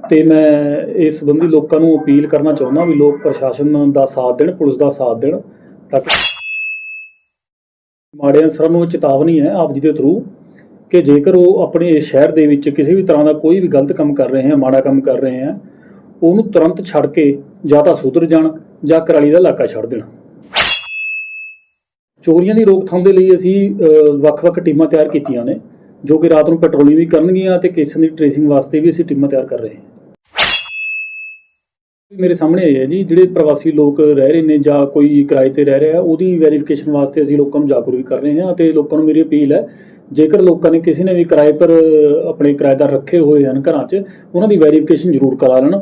ਤੇ ਮੈਂ ਇਸ ਸੰਬੰਧੀ ਲੋਕਾਂ ਨੂੰ ਅਪੀਲ ਕਰਨਾ ਚਾਹੁੰਦਾ ਵੀ ਲੋਕ ਪ੍ਰਸ਼ਾਸਨ ਦਾ ਸਾਥ ਦੇਣ, ਪੁਲਿਸ ਦਾ ਸਾਥ ਦੇਣ, ਤਾਂ ਕਿ ਮਾੜੇ ਅਨਸਰਾਂ ਨੂੰ ਇਹ ਚੇਤਾਵਨੀ ਹੈ ਆਪ ਜੀ ਦੇ ਥਰੂ ਕਿ ਜੇਕਰ ਉਹ ਆਪਣੇ ਇਸ ਸ਼ਹਿਰ ਦੇ ਵਿੱਚ ਕਿਸੇ ਵੀ ਤਰ੍ਹਾਂ ਦਾ ਕੋਈ ਵੀ ਗਲਤ ਕੰਮ ਕਰ ਰਹੇ ਹੈ, ਮਾੜਾ ਕੰਮ ਕਰ ਰਹੇ ਹੈ, ਉਹਨੂੰ ਤੁਰੰਤ ਛੱਡ ਕੇ ਜਾਂ ਤਾਂ ਸੁਧਰ ਜਾਣ ਜਾਂ ਕਰਾਲੀ ਦਾ ਇਲਾਕਾ ਛੱਡ ਦੇਣ। ਚੋਰੀਆਂ ਦੀ ਰੋਕਥਾਮ ਦੇ ਲਈ ਅਸੀਂ ਵੱਖ-ਵੱਖ ਟੀਮਾਂ ਤਿਆਰ ਕੀਤੀਆਂ ਨੇ। ਜੋ ਕਿ ਰਾਤ ਨੂੰ ਪੈਟਰੋਲਿੰਗ ਵੀ ਕਰਨਗੀਆਂ ਤੇ ਕੇਸਾਂ ਦੀ ਟ੍ਰੇਸਿੰਗ ਵਾਸਤੇ ਵੀ ਅਸੀਂ ਟੀਮਾਂ ਤਿਆਰ ਕਰ ਰਹੇ ਹਾਂ। ਮੇਰੇ ਸਾਹਮਣੇ ਆਏ ਹੈ ਜੀ, ਜਿਹੜੇ ਪ੍ਰਵਾਸੀ ਲੋਕ ਰਹਿ ਰਹੇ ਨੇ ਜਾਂ ਕੋਈ ਕਿਰਾਏ ਤੇ ਰਹਿ ਰਿਹਾ, ਉਹਦੀ ਵੈਰੀਫਿਕੇਸ਼ਨ ਵਾਸਤੇ ਅਸੀਂ ਲੋਕਾਂ ਨੂੰ ਜਾਗਰੂਕ ਵੀ ਕਰ ਰਹੇ ਹਾਂ ਤੇ ਲੋਕਾਂ ਨੂੰ ਮੇਰੀ ਅਪੀਲ ਹੈ, ਜੇਕਰ ਲੋਕਾਂ ਨੇ ਕਿਸੇ ਨੇ ਵੀ ਕਿਰਾਏ ਪਰ ਆਪਣੇ ਕਿਰਾਏਦਾਰ ਰੱਖੇ ਹੋਏ ਹਨ ਘਰਾਂ 'ਚ, ਉਹਨਾਂ ਦੀ ਵੈਰੀਫਿਕੇਸ਼ਨ ਜ਼ਰੂਰ ਕਰਾ ਲੈਣ।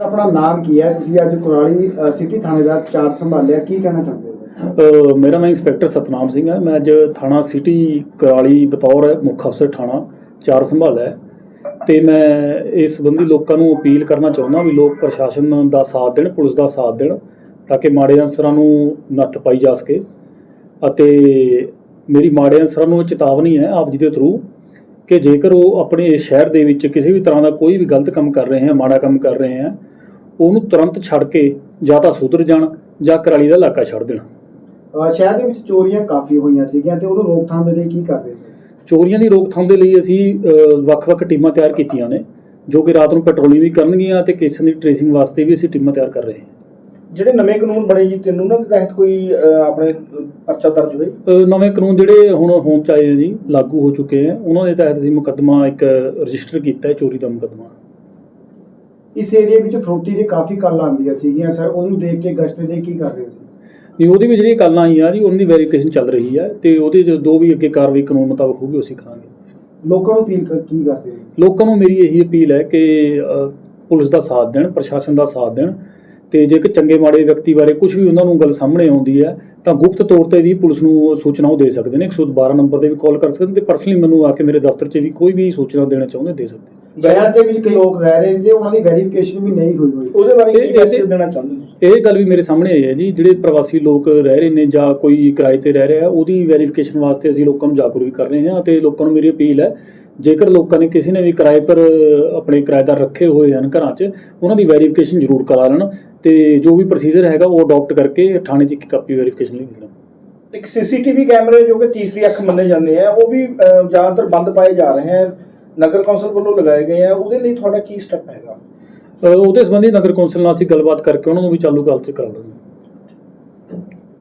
ਆਪਣਾ ਨਾਮ ਕੀ ਹੈ? ਤੁਸੀਂ ਅੱਜ ਕੁਰਾਲੀ ਸਿਟੀ ਥਾਣੇ ਦਾ ਚਾਰਜ ਸੰਭਾਲਿਆ, ਕੀ ਕਹਿਣਾ ਚਾਹੁੰਦੇ ਹੋ? ਮੇਰਾ ਨਾਮ ਇੰਸਪੈਕਟਰ ਸਤਨਾਮ ਸਿੰਘ ਹੈ। ਮੈਂ ਅੱਜ ਥਾਣਾ ਸਿਟੀ ਕਰਾਲੀ ਬਤੌਰ ਮੁੱਖ ਅਫਸਰ ਥਾਣਾ ਚਾਰ ਸੰਭਾਲਿਆ ਹੈ। ਤੇ ਮੈਂ ਇਸ ਸੰਬੰਧੀ ਲੋਕਾਂ ਨੂੰ ਅਪੀਲ ਕਰਨਾ ਚਾਹੁੰਦਾ ਵੀ ਲੋਕ ਪ੍ਰਸ਼ਾਸਨ ਦਾ ਸਾਥ ਦੇਣ, ਪੁਲਿਸ ਦਾ ਸਾਥ ਦੇਣ, ਤਾਂ ਕਿ ਮਾੜੇ ਅਨਸਰਾਂ ਨੂੰ ਨੱਥ ਪਾਈ ਜਾ ਸਕੇ। ਅਤੇ ਮੇਰੀ ਮਾੜੇ ਅਨਸਰਾਂ ਨੂੰ ਇਹ ਚੇਤਾਵਨੀ ਹੈ ਆਪ ਜੀ ਦੇ ਥਰੂ ਕਿ ਜੇਕਰ ਉਹ ਆਪਣੇ ਇਸ ਸ਼ਹਿਰ ਦੇ ਵਿੱਚ ਕਿਸੇ ਵੀ ਤਰ੍ਹਾਂ ਦਾ ਕੋਈ ਵੀ ਗਲਤ ਕੰਮ ਕਰ ਰਹੇ ਹੈ, ਮਾੜਾ ਕੰਮ ਕਰ ਰਹੇ ਹੈ, ਉਹਨੂੰ ਤੁਰੰਤ ਛੱਡ ਕੇ ਜਾਂ ਤਾਂ ਸੁਧਰ ਜਾਣ ਜਾਂ ਕਰਾਲੀ ਦਾ ਇਲਾਕਾ ਛੱਡ ਦੇਣ। ਸ਼ਹਿਰ ਦੇ ਵਿੱਚ ਚੋਰੀਆਂ ਕਾਫੀ ਹੋਈਆਂ ਸੀਗੀਆਂ ਤੇ ਉਹਨੂੰ ਰੋਕਥਾਮ ਦੇ ਲਈ ਕੀ ਕਰ ਰਹੇ ਹੋ ਚੋਰੀਆਂ ਦੀ ਰੋਕਥਾਮ ਦੇ ਲਈ ਅਸੀਂ ਵੱਖ-ਵੱਖ ਟੀਮਾਂ ਤਿਆਰ ਕੀਤੀਆਂ ਨੇ ਜੋ ਕਿ ਰਾਤ ਨੂੰ ਪੈਟਰੋਲਿੰਗ ਵੀ ਕਰਨਗੀਆਂ ਤੇ ਕੇਸਾਂ ਦੀ ਟ੍ਰੇਸਿੰਗ ਵਾਸਤੇ ਵੀ ਅਸੀਂ ਟੀਮਾਂ ਤਿਆਰ ਕਰ ਰਹੇ ਹਾਂ। ਜਿਹੜੇ ਨਵੇਂ ਕਾਨੂੰਨ ਬਣੇ ਜੀ ਤੈਨੂੰ ਨਾ ਤਹਿਤ ਕੋਈ ਆਪਣੇ ਪਰਚਾ ਦਰਜ ਹੋਏ ਨਵੇਂ ਕਾਨੂੰਨ ਜਿਹੜੇ ਹੁਣ ਹੋਂਦ ਚ ਆਏ ਜੀ ਲਾਗੂ ਹੋ ਚੁੱਕੇ ਆ ਉਹਨਾਂ ਦੇ ਤਹਿਤ ਅਸੀਂ ਮੁਕੱਦਮਾ ਇੱਕ ਰਜਿਸਟਰ ਕੀਤਾ ਹੈ ਚੋਰੀ ਦਾ ਮੁਕੱਦਮਾ। ਇਸ ਏਰੀਆ ਵਿੱਚ ਫਰੋਤੀ ਦੇ ਕਾਫੀ ਕਾਲ ਆਉਂਦੀਆਂ ਸੀਗੀਆਂ ਸਰ ਉਹਨੂੰ ਦੇਖ ਕੇ ਗਸ਼ਤ ਦੇ ਕੀ ਕਰ ਰਹੇ ਹੋ ਵੀ ਉਹਦੀ ਵੀ ਜਿਹੜੀ ਕਾਲਾਂ ਆਈਆਂ ਜੀ ਉਹਨਾਂ ਦੀ ਵੈਰੀਫਿਕੇਸ਼ਨ ਚੱਲ ਰਹੀ ਹੈ ਤੇ ਉਹਦੀ ਜੋ ਦੋ ਵੀ ਅੱਗੇ ਕਾਰਵਾਈ ਕਾਨੂੰਨ ਮੁਤਾਬਕ ਹੋਊਗੀ ਉਹ ਅਸੀਂ ਕਰਾਂਗੇ। ਲੋਕਾਂ ਨੂੰ ਅਪੀਲ ਕੀ ਕਰਦੇ ਹੋ? ਲੋਕਾਂ ਨੂੰ ਮੇਰੀ ਇਹੀ ਅਪੀਲ ਹੈ ਕਿ ਪੁਲਿਸ ਦਾ ਸਾਥ ਦੇਣ ਪ੍ਰਸ਼ਾਸਨ ਦਾ ਸਾਥ ਦੇਣ ਤੇ ਜੇ ਕਿ ਚੰਗੇ ਮਾੜੇ ਵਿਅਕਤੀ ਬਾਰੇ ਕੁਝ ਵੀ ਉਹਨਾਂ ਨੂੰ ਗੱਲ ਸਾਹਮਣੇ ਆਉਂਦੀ ਹੈ ਤਾਂ ਗੁਪਤ ਤੌਰ ਤੇ ਵੀ ਪੁਲਿਸ ਨੂੰ ਸੂਚਨਾ ਉਹ ਦੇ ਸਕਦੇ ਨੇ। 112 ਨੰਬਰ ਤੇ ਵੀ ਕਾਲ ਕਰ ਸਕਦੇ ਨੇ ਤੇ ਪਰਸਨਲੀ ਮੈਨੂੰ ਆ ਕੇ ਮੇਰੇ ਦਫ਼ਤਰ 'ਚ ਵੀ ਕੋਈ ਵੀ ਸੂਚਨਾ ਦੇਣਾ ਚਾਹੁੰਦੇ ਦੇ ਸਕਦੇ ਸ਼ਹਿਰ ਦੇ ਵਿੱਚ ਕਈ ਲੋਕ ਰਹਿ ਰਹੇ ਨੇ ਉਹਨਾਂ ਦੀ ਵੈਰੀਫਿਕੇਸ਼ਨ ਵੀ ਨਹੀਂ ਹੋਈ ਹੋਈ। ਉਹਦੇ ਬਾਰੇ ਇਹ- ਕੀ ਮੈਸੇਜ ਦੇਣਾ ਚਾਹੁੰਦੇ ਤੁਸੀਂ? ਇਹ ਗੱਲ ਵੀ ਮੇਰੇ ਸਾਹਮਣੇ ਆਈ ਹੈ ਜੀ ਜਿਹੜੇ ਪ੍ਰਵਾਸੀ ਲੋਕ ਰਹਿ ਰਹੇ ਨੇ ਜਾਂ ਕੋਈ ਕਿਰਾਏ ਤੇ ਰਹਿ ਰਿਹਾ ਉਹਦੀ ਵੈਰੀਫਿਕੇਸ਼ਨ ਵਾਸਤੇ ਅਸੀਂ ਲੋਕਾਂ ਨੂੰ ਜਾਗਰੂਕ ਵੀ ਕਰ ਰਹੇ ਹਾਂ ਤੇ ਲੋਕਾਂ ਨੂੰ ਮੇਰੀ ਅਪੀਲ ਹੈ ਜੇਕਰ ਲੋਕਾਂ ਨੇ ਕਿਸੇ ਨੇ ਵੀ ਕਿਰਾਏ ਪਰ ਆਪਣੇ ਕਿਰਾਏਦਾਰ ਰੱਖੇ ਹੋਏ ਹਨ ਘਰਾਂ 'ਚ ਉਹਨਾਂ ਦੀ ਵੈਰੀਫਿਕੇਸ਼ਨ ਜ਼ਰੂਰ ਕਰਾ ਲੈਣ ਤੇ ਜੋ ਵੀ ਪ੍ਰੋਸੀਜਰ ਹੈਗਾ ਉਹ ਅਡਾਪਟ ਕਰਕੇ ਥਾਣੇ 'ਚ ਇੱਕ ਕਾਪੀ ਵੈਰੀਫਿਕੇਸ਼ਨ ਲਈ ਦੇਣ। ਇੱਕ ਸੀਸੀਟੀਵੀ ਕੈਮਰੇ ਜੋ ਕਿ ਤੀਸਰੀ ਅੱਖ ਮੰਨੇ ਜਾਂਦੇ ਆ ਉਹ ਵੀ ਜ਼ਿਆਦਾਤਰ ਬੰਦ ਪਾਏ ਜਾ ਰਹੇ ਆ। ਨਗਰ ਕੌਂਸਲ ਵੱਲੋਂ ਲਗਾਏ ਗਏ ਆ ਉਹਦੇ ਲਈ ਤੁਹਾਡਾ ਕੀ ਸਟੈਪ ਹੈਗਾ? ਅ, ਉਹਦੇ ਸੰਬੰਧੀ ਨਗਰ ਕੌਂਸਲ ਨਾਲ ਅਸੀਂ ਗੱਲਬਾਤ ਕਰਕੇ ਉਹਨਾਂ ਨੂੰ ਵੀ ਚਾਲੂ ਗੱਲ 'ਚ ਕਰਾ ਲਾਂਗੇ